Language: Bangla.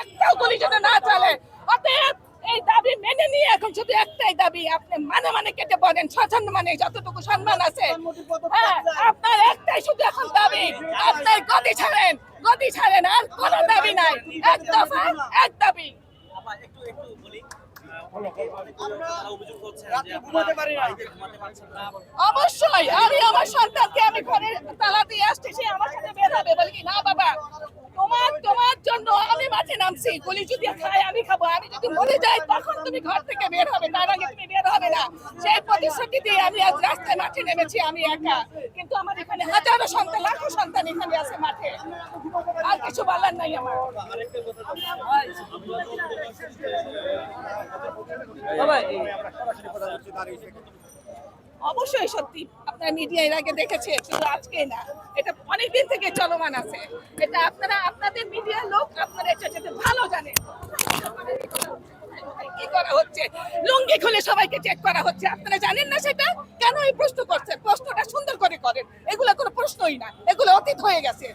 একটাও যেন না চলে অতএব এই দাবি মেনে নিয়ে এখন শুধু একটাই দাবি আপনি মানে মানে কেটে পড়েন স্বচ্ছন্দ মানে যতটুকু সম্মান আছে। হ্যাঁ, আপনার একটাই শুধু এখন দাবি আপনার গদি ছাড়েন গদি ছাড়েন আর কোনো দাবি নাই। এক দফা এক দাবি। একটু একটু বলি। অবশ্যই আমি আমার সন্তানকে আমি ঘরে তালা দিয়ে আসছি সে আমার সাথে বের হবে। বলি না বাবা তোমার তোমার জন্য মাঠে নামছি গুলি যদি খাই আমি খাব। আমি যদি মরে যাই তখন তুমি ঘর থেকে বের হবে তার আগে তুমি বের হবে না। সেই প্রতিশ্রুতি দিয়ে আমি আজ রাস্তায় মাঠে নেমেছি আমি একা। কিন্তু আমার এখানে হাজারো সন্তান লাখো সন্তান এখানে আছে মাঠে। আর কিছু বলার নাই আমার। অবশ্যই সত্যি আপনারা মিডিয়া এর আগে দেখেছে শুধু আজকে না। এটা অনেকদিন থেকে চলমান আছে। এটা আপনারা আপনাদের মিডিয়ার লোক আপনারা এটা যেতে ভালো জানে। কি করা হচ্ছে? লুঙ্গি খুলে সবাইকে চেক করা হচ্ছে। আপনারা জানেন না সেটা? কেন এই প্রশ্ন করছে প্রশ্নটা সুন্দর করে করেন। এগুলো কোনো প্রশ্নই না। এগুলো অতীত হয়ে গেছে।